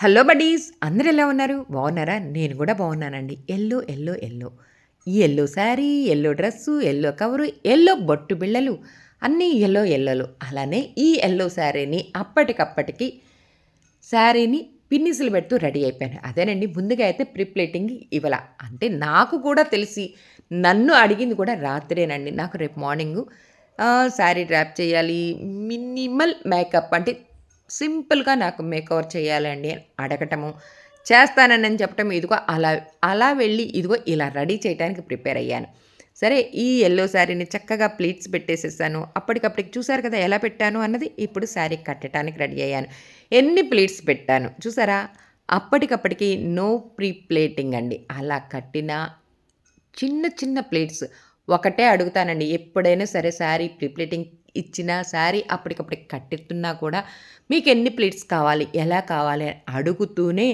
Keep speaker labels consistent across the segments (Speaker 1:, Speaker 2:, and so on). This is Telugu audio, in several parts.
Speaker 1: హలో బడీస్ అందరు ఎలా ఉన్నారు? బాగున్నారా? నేను కూడా బాగున్నానండి. Yellow yellow yellow. ఈ yellow sari yellow dress yellow cover yellow బొట్టు బిళ్ళలు అన్నీ ఎల్లో ఎల్లోలు. అలానే ఈ ఎల్లో శారీని అప్పటికప్పటికి శారీని పిన్నిసులు పెడుతూ రెడీ అయిపోయాను. అదేనండి ముందుగా అయితే ప్రిప్లేటింగ్ ఇవ్వాల. అంటే నాకు కూడా తెలిసి నన్ను అడిగింది కూడా రాత్రేనండి. నాకు రేపు మార్నింగు శారీ డ్రాప్ చేయాలి. మినిమల్ మేకప్ అంటే సింపుల్గా నాకు మేకవర్ చేయాలండి అని అడగటము చేస్తానని చెప్పటం ఇదిగో అలా అలా వెళ్ళి ఇదిగో ఇలా రెడీ చేయడానికి ప్రిపేర్ అయ్యాను. సరే ఈ ఎల్లో శారీని చక్కగా ప్లీట్స్ పెట్టేసేసాను. అప్పటికప్పటికి చూసారు కదా ఎలా పెట్టాను అన్నది ఇప్పుడు శారీ కట్టడానికి రెడీ అయ్యాను. ఎన్ని ప్లీట్స్ పెట్టాను? చూసారా? అప్పటికప్పటికి నో ప్రీ ప్లేటింగ్ అండి. అలా కట్టిన చిన్న చిన్న ప్లేట్స్ ఒకటే అడుగుతానండి. ఎప్పుడైనా సరే శారీ ప్రీ ఇచ్చిన శారీ అప్పటికప్పటికి కట్టెత్తున్నా కూడా మీకు ఎన్ని ప్లేట్స్ కావాలి ఎలా కావాలి అడుగుతూనే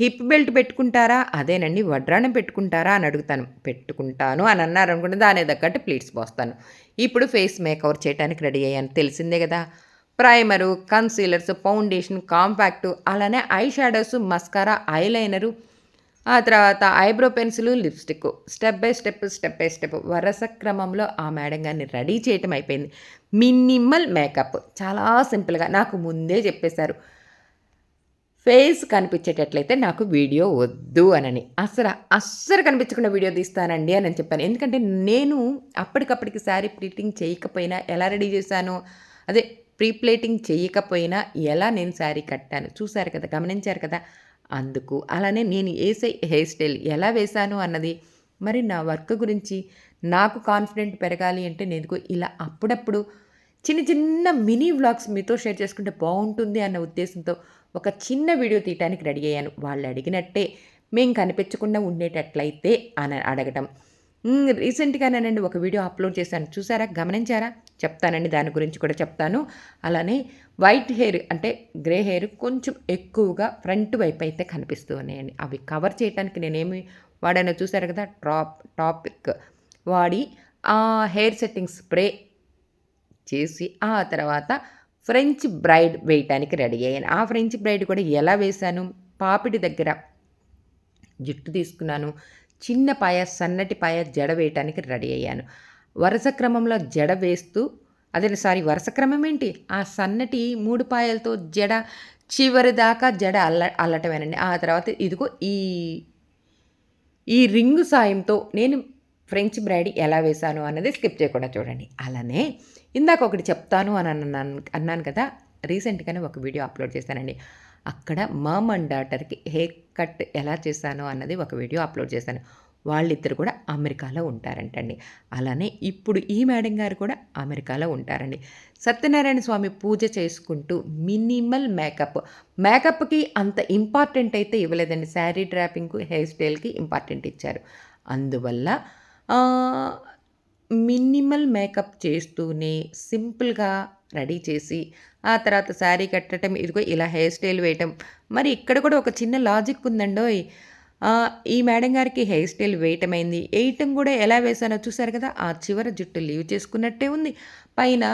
Speaker 1: హిప్ బెల్ట్ పెట్టుకుంటారా అదేనండి వడ్రాణం పెట్టుకుంటారా అని అడుగుతాను. పెట్టుకుంటాను అని అన్నారు అనుకుంటే దాని తగ్గట్టు ప్లేట్స్ పోస్తాను. ఇప్పుడు ఫేస్ మేకవర్ చేయడానికి రెడీ అయ్యాను. తెలిసిందే కదా ప్రైమరు కన్సీలర్స్ ఫౌండేషన్ కాంపాక్టు అలానే ఐ షాడోస్ మస్కారా ఐలైనరు ఆ తర్వాత eyebrow pencil lipstick step by step step by step వరుస క్రమంలో ఆ మేడం గారిని రెడీ చేయటం అయిపోయింది. Minimal makeup. చాలా సింపుల్గా నాకు ముందే చెప్పేశారు. ఫేస్ కనిపించేటట్లయితే నాకు వీడియో వద్దు అనని. అసలు అస్సలు కనిపించకుండా వీడియో తీస్తానండి అని చెప్పాను. ఎందుకంటే నేను అప్పటికప్పటికి శారీ ప్లీటింగ్ చేయకపోయినా ఎలా రెడీ చేశాను? అదే ప్రీప్లేటింగ్ చేయకపోయినా ఎలా నేను శారీ కట్టాను? చూశారు కదా గమనించారు కదా? అందుకు అలానే నేను వేసే హెయిర్ స్టైల్ ఎలా వేశాను అన్నది మరి నా వర్క్ గురించి నాకు కాన్ఫిడెంట్ పెరగాలి అంటే నేను ఇలా అప్పుడప్పుడు చిన్న చిన్న మినీ వ్లాగ్స్ మీతో షేర్ చేసుకుంటే బాగుంటుంది అన్న ఉద్దేశంతో ఒక చిన్న వీడియో తీయటానికి రెడీ అయ్యాను. వాళ్ళు అడిగినట్టే మేము కనిపించకుండా ఉండేటట్లయితే అని అడగటం. రీసెంట్గానేనండి ఒక వీడియో అప్లోడ్ చేశాను. చూసారా? గమనించారా? చెప్తానండి. దాని గురించి కూడా చెప్తాను. అలానే వైట్ హెయిర్ అంటే గ్రే హెయిర్ కొంచెం ఎక్కువగా ఫ్రంట్ వైపు అయితే కనిపిస్తూ ఉన్నాయండి. అవి కవర్ చేయడానికి నేనేమి వాడానో చూసారు కదా? టాప్ టాపిక్ వాడి ఆ హెయిర్ సెట్టింగ్ స్ప్రే చేసి ఆ తర్వాత ఫ్రెంచ్ బ్రైడ్ వేయటానికి రెడీ అయ్యాను. ఆ ఫ్రెంచ్ బ్రైడ్ కూడా ఎలా వేశాను? పాపిడి దగ్గర జుట్టు తీసుకున్నాను. చిన్న పాయ సన్నటి పాయ జడ వేయటానికి రెడీ అయ్యాను. వరుస క్రమంలో జడ వేస్తూ అదే సారీ వరుస క్రమం ఏంటి? ఆ సన్నటి మూడు పాయలతో జడ చివరి దాకా జడ అల్ల అల్లటమేనండి. ఆ తర్వాత ఇదిగో ఈ ఈ రింగు సాయంతో నేను ఫ్రెంచ్ బ్రైడ్ ఎలా వేశాను అన్నది స్కిప్ చేయకుండా చూడండి. అలానే ఇందాక ఒకటి చెప్తాను అని అన్నాను అన్నాను కదా రీసెంట్గానే ఒక వీడియో అప్లోడ్ చేశానండి. అక్కడ మామ్ అండ్ డాటర్కి హెయిర్ కట్ ఎలా చేశాను అన్నది ఒక వీడియో అప్లోడ్ చేశాను. వాళ్ళిద్దరు కూడా అమెరికాలో ఉంటారంటండి. అలానే ఇప్పుడు ఈ మేడం గారు కూడా అమెరికాలో ఉంటారండి. సత్యనారాయణ స్వామి పూజ చేసుకుంటూ మినిమల్ మేకప్. మేకప్కి అంత ఇంపార్టెంట్ అయితే ఇవ్వలేదండి. శారీ డ్రాపింగ్కు హెయిర్ స్టైల్కి ఇంపార్టెంట్ ఇచ్చారు. అందువల్ల మినిమల్ మేకప్ చేస్తూనే సింపుల్గా రెడీ చేసి ఆ తర్వాత శారీ కట్టడం ఇదిగో ఇలా హెయిర్ స్టైల్ వేయటం. మరి ఇక్కడ కూడా ఒక చిన్న లాజిక్ ఉందండో ఈ మేడం గారికి హెయిర్ స్టైల్ వేయటమైంది. వేయటం కూడా ఎలా వేసానో చూసారు కదా? ఆ చివర జుట్టు లీవ్ చేసుకున్నట్టే ఉంది. పైన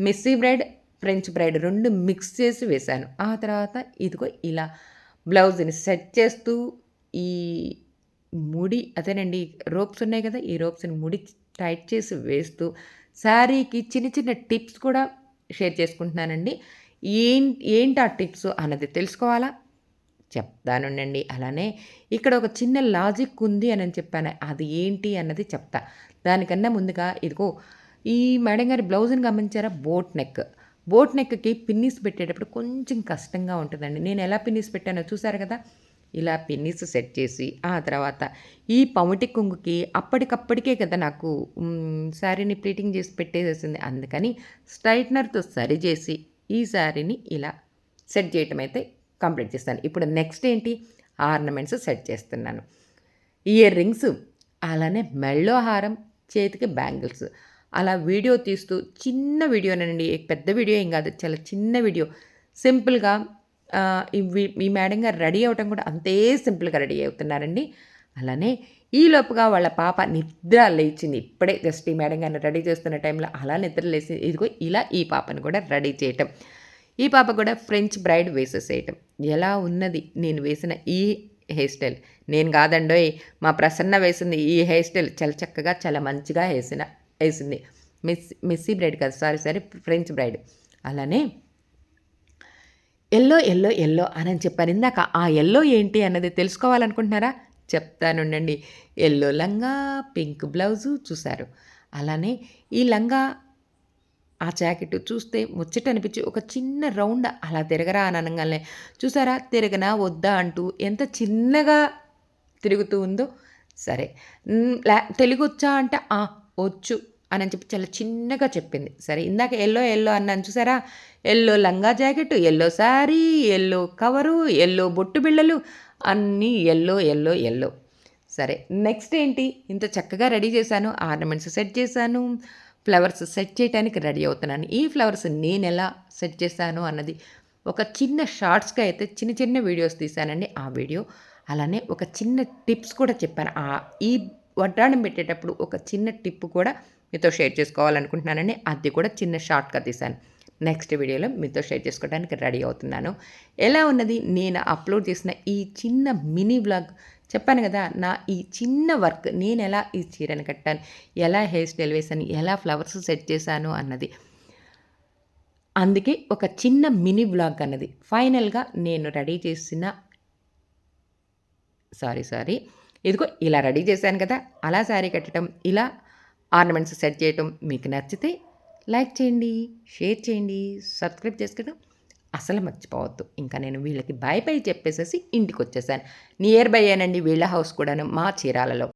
Speaker 1: మెస్సీ బ్రైడ్ ఫ్రెంచ్ బ్రైడ్ రెండు మిక్స్ చేసి వేశాను. ఆ తర్వాత ఇదిగో ఇలా బ్లౌజ్ని సెట్ చేస్తూ ఈ ముడి అదేనండి రోప్స్ ఉన్నాయి కదా ఈ రోప్స్ని ముడి టైట్ చేసి వేస్తూ శారీకి చిన్న చిన్న టిప్స్ కూడా షేర్ చేసుకుంటున్నానండి. ఏం ఏంటి ఆ టిప్స్ అన్నది తెలుసుకోవాలా? చెప్తానుండండి. అలానే ఇక్కడ ఒక చిన్న లాజిక్ ఉంది అని చెప్పాను. అది ఏంటి అన్నది చెప్తా. దానికన్నా ముందుగా ఇదిగో ఈ మేడం గారి బ్లౌజ్ని గమనించారా? Boat neck. బోట్ నెక్కి పిన్నిస్ పెట్టేటప్పుడు కొంచెం కష్టంగా ఉంటుందండి. నేను ఎలా పిన్నిస్ పెట్టానో చూసారు కదా? ఇలా పిన్నిస్ సెట్ చేసి ఆ తర్వాత ఈ పమిటి కుంగుకి అప్పటికప్పటికే కదా నాకు శారీని ప్లీటింగ్ చేసి పెట్టేసేసింది. అందుకని స్ట్రైట్నర్తో సరిచేసి ఈ శారీని ఇలా సెట్ చేయటం అయితే కంప్లీట్ చేస్తాను. ఇప్పుడు నెక్స్ట్ ఏంటి? ఆర్నమెంట్స్ సెట్ చేస్తున్నాను. ఇయర్ రింగ్స్ అలానే మెళ్ళో హారం చేతికి బ్యాంగిల్స్. అలా వీడియో తీస్తూ చిన్న వీడియోనండి పెద్ద వీడియో ఏం కాదు చాలా చిన్న వీడియో. సింపుల్గా ఈ మేడం గారు రెడీ అవ్వటం కూడా అంతే సింపుల్గా రెడీ అవుతున్నారండి. అలానే ఈ లోపుగా వాళ్ళ పాప నిద్ర లేచింది. ఇప్పుడే జస్ట్ ఈ మేడం గారిని రెడీ చేస్తున్న టైంలో అలా నిద్ర లేచింది ఇదిగో ఇలా ఈ పాపను కూడా రెడీ చేయటం. ఈ పాప కూడా ఫ్రెంచ్ బ్రైడ్ వేసేసేయటం. ఎలా ఉన్నది? నేను వేసిన ఈ హెయిర్ స్టైల్. నేను కాదండోయ్ మా ప్రసన్న వేసింది ఈ హెయిర్ స్టైల్. చాలా చక్కగా చాలా మంచిగా వేసిన వేసింది. మిస్ మిస్సీ బ్రైడ్ కాదు. Sorry sorry french braid. అలానే ఎల్లో ఎల్లో ఎల్లో అని చెప్పాను ఇందాక ఆ ఎల్లో ఏంటి అన్నది తెలుసుకోవాలనుకుంటున్నారా? చెప్తానుండండి ఎల్లో లంగా పింక్ బ్లౌజు చూశారు. అలానే ఈ లంగా ఆ జాకెట్ చూస్తే ముచ్చట అనిపించి ఒక చిన్న రౌండ్ అలా తిరగరా అని అనగానే చూసారా తిరగనా వద్దా అంటూ ఎంత చిన్నగా తిరుగుతూ ఉందో సరే. తెలుగు వచ్చా అంటే వచ్చు. అని చెప్పి చాలా చిన్నగా చెప్పింది. సరే ఇందాక ఎల్లో ఎల్లో అన్నాను చూసారా? ఎల్లో లంగా jacket yellow sari yellow cover yellow బొట్టు బిళ్ళలు అన్నీ ఎల్లో ఎల్లో ఎల్లో. సరే నెక్స్ట్ ఏంటి? ఇంత చక్కగా రెడీ చేశాను ఆర్నమెంట్స్ సెట్ చేశాను ఫ్లవర్స్ సెట్ చేయడానికి రెడీ అవుతున్నాను. ఈ ఫ్లవర్స్ నేను ఎలా సెట్ చేశాను అన్నది ఒక చిన్న షార్ట్స్గా అయితే చిన్న చిన్న వీడియోస్ తీశానండి. ఆ వీడియో అలానే ఒక చిన్న టిప్స్ కూడా చెప్పాను. ఈ వడ్డాణం పెట్టేటప్పుడు ఒక చిన్న టిప్ కూడా మీతో షేర్ చేసుకోవాలనుకుంటున్నానని అది కూడా చిన్న షార్ట్గా తీశాను. నెక్స్ట్ వీడియోలో మీతో షేర్ చేసుకోవడానికి రెడీ అవుతున్నాను. ఎలా ఉన్నది? నేను అప్లోడ్ చేసిన ఈ చిన్న మినీ బ్లాగ్ చెప్పాను కదా నా ఈ చిన్న వర్క్ నేను ఎలా ఈ చీరను కట్టాను ఎలా హెయిర్ స్టైల్ వేసాను ఎలా ఫ్లవర్స్ సెట్ చేశాను అన్నది. అందుకే ఒక చిన్న మినీ బ్లాగ్ అన్నది. ఫైనల్గా నేను రెడీ చేసిన సారీ సారీ ఇదిగో ఇలా రెడీ చేశాను కదా అలా శారీ కట్టడం ఇలా ఆర్నమెంట్స్ సెట్ చేయటం మీకు నచ్చితే లైక్ చేయండి షేర్ చేయండి సబ్స్క్రైబ్ చేసుకోవడం అసలు మర్చిపోవద్దు. ఇంకా నేను వీళ్ళకి బాయ్ బై చెప్పేసేసి ఇంటికి వచ్చేసాను నియర్ బై అనండి వీళ్ళ హౌస్ కూడాను మా చీరాలలో.